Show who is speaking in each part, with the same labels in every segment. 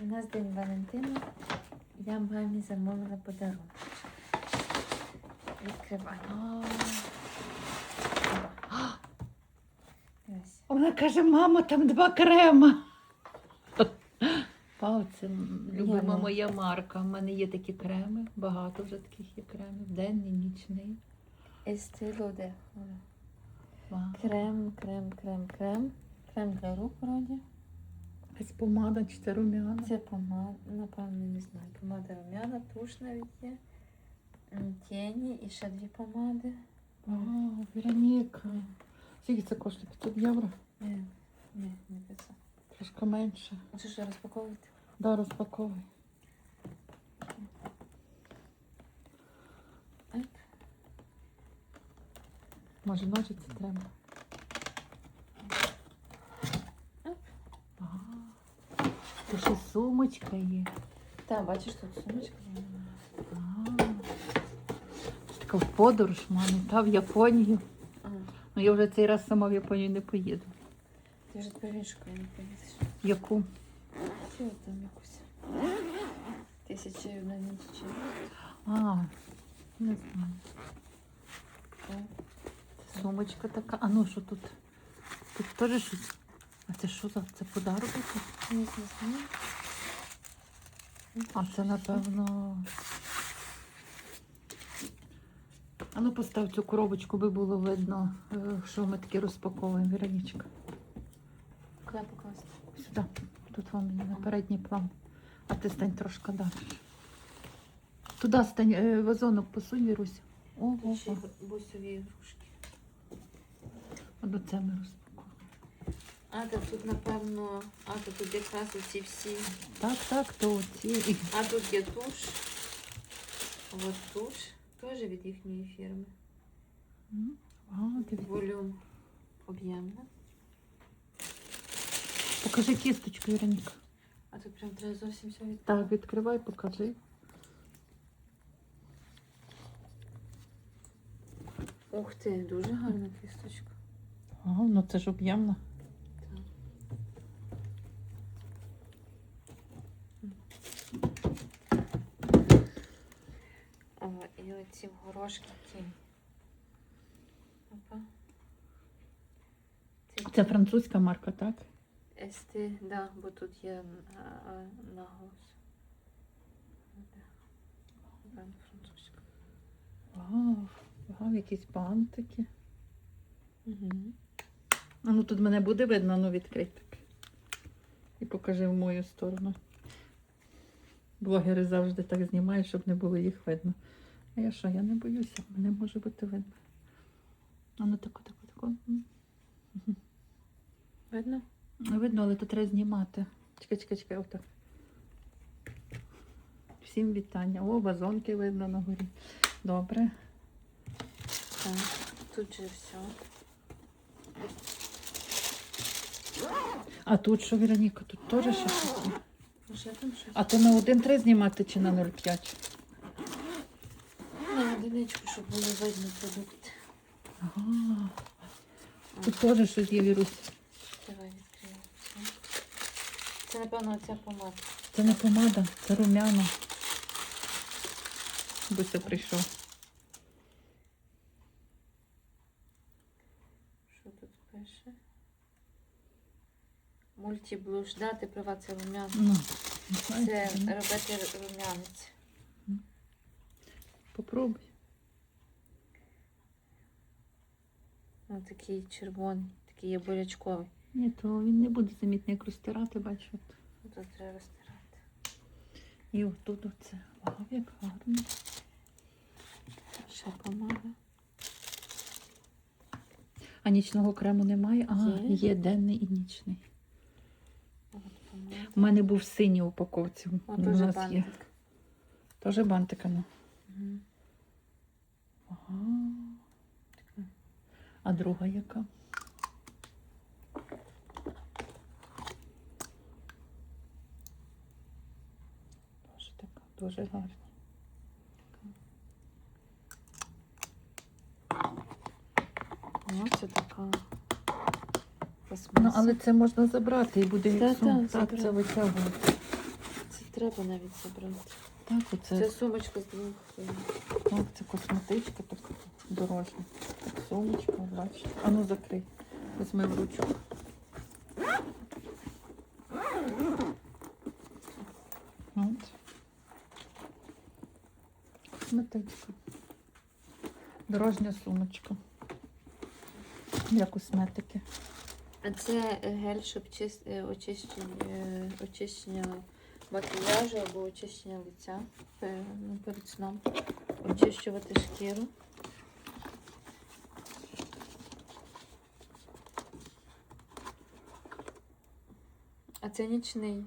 Speaker 1: У нас День Валентина. Я мамі замовила подарунок. Відкривай. Дивись.
Speaker 2: Вона каже, мама, там два крема. Вау, це любима моя марка. У мене є такі креми, багато вже таких є кремів. Денний, нічний.
Speaker 1: Estee Крем, крем, крем, крем. Крем для рук вроді.
Speaker 2: Якась помада чи це румяна.
Speaker 1: Це помада, напевно, не знаю. Помада румяна, туш навіть є. М, Тіні і ще дві помади.
Speaker 2: Вау, Вероніка. Скільки це коштує? 500 євро?
Speaker 1: Ні, ні, не 500.
Speaker 2: Трошки менше.
Speaker 1: Оце що розпаковувати?
Speaker 2: Да, розпаковуй. Може, ножиці треба.
Speaker 1: Оп.
Speaker 2: Ага. Ще сумочка є.
Speaker 1: Так, бачиш, тут сумочка. є.
Speaker 2: Така в подорож, мамі, та в Японію.
Speaker 1: А,
Speaker 2: Ну я вже цей раз сама в Японію не поїду.
Speaker 1: ти вже тепер в іншу країну поїдеш.
Speaker 2: Яку?
Speaker 1: Чи там якусь? Тисяча і одна ніч чи
Speaker 2: А, не знаю.
Speaker 1: О,
Speaker 2: Сумочка така. А ну що тут? Тут теж щось. А це що за? Це подарок?
Speaker 1: не знаю.
Speaker 2: А це напевно. А ну постав цю коробочку, би було видно, е, що ми таке розпаковуємо, Віронічка.
Speaker 1: Куди покласти?
Speaker 2: Сюди. Тут вам на передній план. А ти стань трошки далі. Туди стань е, вазонок посунь, Вірусь. Ого,
Speaker 1: бусові ігрушки.
Speaker 2: Оно це ми розпаковуємо.
Speaker 1: А, та тут, напевно, а, то тут якраз оці всі.
Speaker 2: Так, так, то ці.
Speaker 1: А тут є туш. От туш. Теж від їхньої фірми. Волюм об'ємна.
Speaker 2: Покажи кісточку, Віроніка.
Speaker 1: А тут прям треба зовсім все від.
Speaker 2: Так, відкривай, покажи.
Speaker 1: Ух ти, дуже гарна кісточка.
Speaker 2: Ага, ну це ж об'ємно.
Speaker 1: О, і оці горошки ті. Опа.
Speaker 2: Це французька марка, так?
Speaker 1: Ести, да, бо тут є наголос. Французька.
Speaker 2: Вау, вау, якісь бантики.
Speaker 1: Угу.
Speaker 2: А ну тут мене буде видно, ну відкрий так. І покажи в мою сторону. Блогери завжди так знімають, щоб не було їх видно. А я що, я не боюся, мене може бути видно. А ну тако, тако, тако.
Speaker 1: Видно?
Speaker 2: Видно, але то треба знімати. Чекай, чекай, чекай, отак. Всім вітання. О, вазонки видно на горі. Добре.
Speaker 1: Так. Тут же все.
Speaker 2: А тут що, Вероніка, тут теж щось.
Speaker 1: А щось?
Speaker 2: А то на один треба знімати чи на 0,5?
Speaker 1: На одиничку, щоб було видно продукт.
Speaker 2: Ага. Тут теж щось є вірус.
Speaker 1: Давай відкриємо. Це. Напевно, оця помада.
Speaker 2: Це не помада, це румяна. Буся прийшов.
Speaker 1: Що тут пише? Мультиблуш, да, ти права, це рум'яна.
Speaker 2: Ну,
Speaker 1: Це робити рум'янець.
Speaker 2: Попробуй.
Speaker 1: Ну, такий червоний, такий є бурячковий.
Speaker 2: Ні, то він не буде замітно як розтирати, бачу.
Speaker 1: Ну, Тут треба розтирати.
Speaker 2: І отут оце. Вау, як гарно.
Speaker 1: Ще помада.
Speaker 2: А нічного крему немає? А,
Speaker 1: Є.
Speaker 2: є денний і нічний. У мене був синій упаковці.
Speaker 1: От
Speaker 2: У нас є. Теж бантика, ну.
Speaker 1: Мгм.
Speaker 2: Ага. А друга яка? Дуже така, дуже гарна.
Speaker 1: Ну, це така
Speaker 2: Ну, але це можна забрати і буде
Speaker 1: Та,
Speaker 2: сум.
Speaker 1: та,
Speaker 2: Так, це
Speaker 1: забирай.
Speaker 2: витягувати.
Speaker 1: треба навіть забрати.
Speaker 2: Так, оце
Speaker 1: Це сумочка з двох. е,
Speaker 2: Так, це косметичка така дорожня. Так, сумочка, бачите. А ну закрий. Візьми в ручку. От. Косметичка. Дорожня сумочка. Для косметики.
Speaker 1: А це гель, щоб е, очищення, е, очищення макіяжу або очищення лиця ну, перед сном. Очищувати шкіру. А це нічний,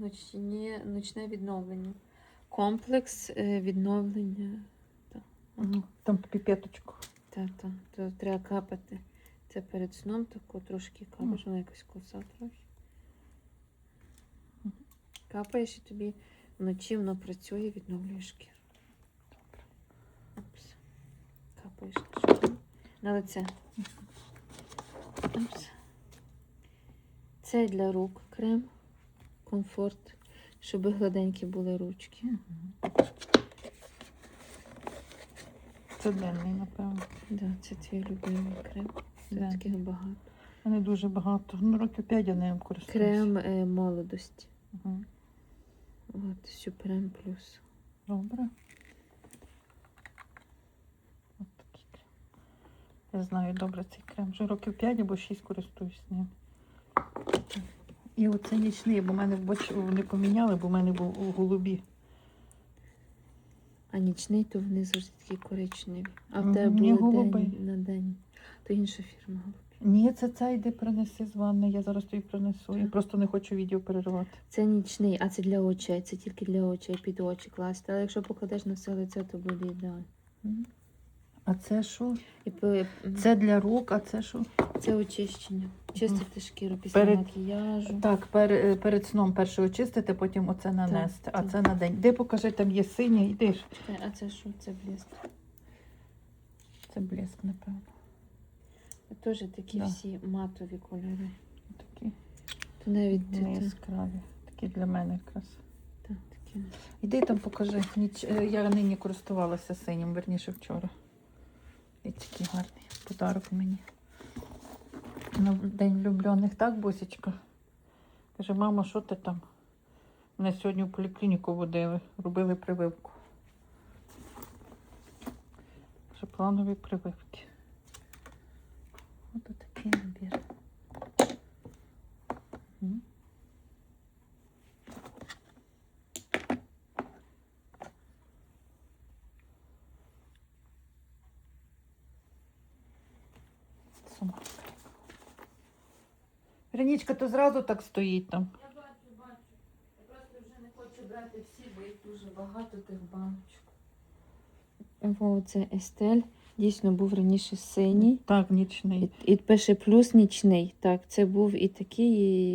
Speaker 1: ночні, ночне відновлення. Комплекс е, відновлення.
Speaker 2: Там піпеточку.
Speaker 1: Так, так, то треба капати. Це перед сном тако трошки капаєш, вона якось коса трохи. Капаєш і тобі вночі воно працює, відновлює шкіру. Опс. Капаєш на шкіру. На лице. Опс. Це для рук крем. Комфорт, щоб гладенькі були ручки.
Speaker 2: Це денний, напевно.
Speaker 1: Да, це твій любимий крем.
Speaker 2: Да.
Speaker 1: таких багато.
Speaker 2: Вони дуже багато. Ну, років 5 я ним користуюся.
Speaker 1: Крем е, молодості.
Speaker 2: Угу.
Speaker 1: От, Сюпрем плюс.
Speaker 2: Добре. От такий крем. Я знаю добре цей крем. Вже років 5 або 6 користуюсь ним. І оце нічний, бо в мене боч... не поміняли, бо в мене був у голубі.
Speaker 1: А нічний, то вони завжди такі коричневі. А в тебе були
Speaker 2: голубий.
Speaker 1: день на день. То інша фірма.
Speaker 2: Ні, це цей йди принеси з ванни, я зараз тобі принесу. Я просто не хочу відео переривати.
Speaker 1: Це нічний, а це для очей. Це тільки для очей під очі класти. Але якщо покладеш на все лице, то буде ідеально.
Speaker 2: А це що?
Speaker 1: І по-
Speaker 2: Це для рук, а це що?
Speaker 1: це очищення. Чистити шкіру після
Speaker 2: Перед-
Speaker 1: макіяжу.
Speaker 2: Так, пер, е, перед сном перше очистити, потім оце нанести. а
Speaker 1: так.
Speaker 2: це на день. Де покажи, там є синє, йдиш.
Speaker 1: Чекай, А це що? Це блеск.
Speaker 2: Це блеск, напевно.
Speaker 1: Теж такі
Speaker 2: Да.
Speaker 1: всі матові кольори.
Speaker 2: Такі
Speaker 1: То навіть
Speaker 2: не яскраві. Такі для мене якраз.
Speaker 1: та, такі.
Speaker 2: Іди там покажи. Ніч... е, Я нині користувалася синім, верніше вчора. І такий гарний подарок мені. На день влюблених, так, Босічка? Каже, мама, що ти там? Мене сьогодні в поліклініку водили, робили прививку. Каже, планові прививки. Такий набір. Сумка. То зразу так стоїть там.
Speaker 1: Я бачу, бачу. Я просто вже не хочу брати всі, бо їх дуже багато тих баночок. О, це Естель. Дійсно був раніше синій.
Speaker 2: Так, нічний.
Speaker 1: і пише плюс нічний. Так, це був і такий,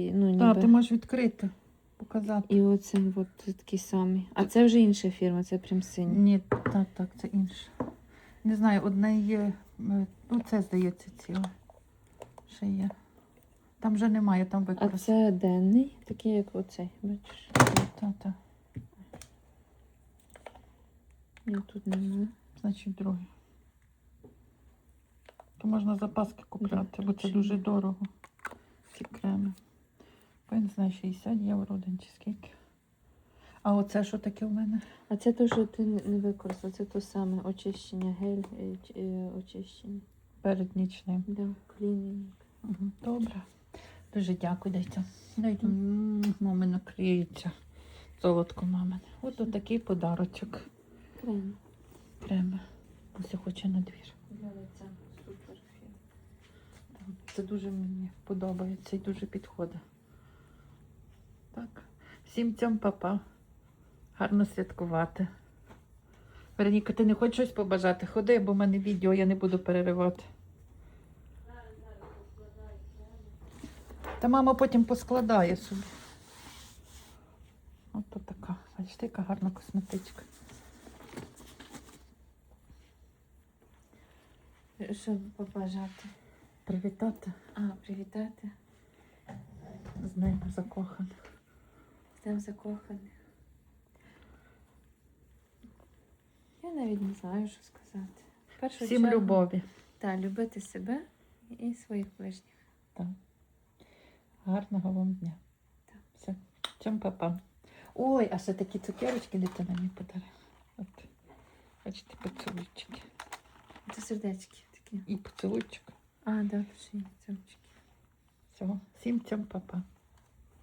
Speaker 1: і, ну, ніби.
Speaker 2: Так, ти можеш відкрити, показати.
Speaker 1: І оце от такий самий. А це вже інша фірма, це прям синій.
Speaker 2: Ні, так, так, це інше. Не знаю, одне є. е, Ну, це здається ціле. Ще є. Там вже немає, там
Speaker 1: А це денний, такий, як оцей. Бачиш?
Speaker 2: Та, та.
Speaker 1: Ні, тут немає.
Speaker 2: Значить, другий. То можна запаски купляти, бо це дуже дорого. Ці креми. Бо я не знаю, 60 євро один чи скільки. А оце що таке в мене?
Speaker 1: А це те, що ти не використала, це то саме очищення, гель, е, е, очищення.
Speaker 2: Перед нічним.
Speaker 1: Да, клінінг.
Speaker 2: Угу. Добре. Дуже дякую, дайте. Дайте. Мами накриється. Золотко мамине. От такий подарочок.
Speaker 1: Крем.
Speaker 2: Креми. Ось хоче на двір.
Speaker 1: Для лиця.
Speaker 2: Це дуже мені подобається і дуже підходить. Так. Всім цьом папа. Гарно святкувати. Вероніка, ти не хочеш щось побажати? Ходи, бо в мене відео, я не буду переривати. Та мама потім поскладає собі. От така. Бачите, яка гарна косметичка.
Speaker 1: Що побажати?
Speaker 2: Привітати.
Speaker 1: А, привітати.
Speaker 2: З ним закоханих.
Speaker 1: З ним закоханих. Я навіть не знаю, що сказати. Першу
Speaker 2: Всім
Speaker 1: чергу,
Speaker 2: любові.
Speaker 1: Так, любити себе і своїх ближніх.
Speaker 2: Так. Гарного вам дня.
Speaker 1: Так.
Speaker 2: Все. Чим папа. Ой, а ще такі цукерочки дитина мені подарила. От. Бачите, поцілуйчики.
Speaker 1: Це сердечки такі.
Speaker 2: І поцілуйчик.
Speaker 1: А, да, є цьомчики.
Speaker 2: Все. Всім цьом папа.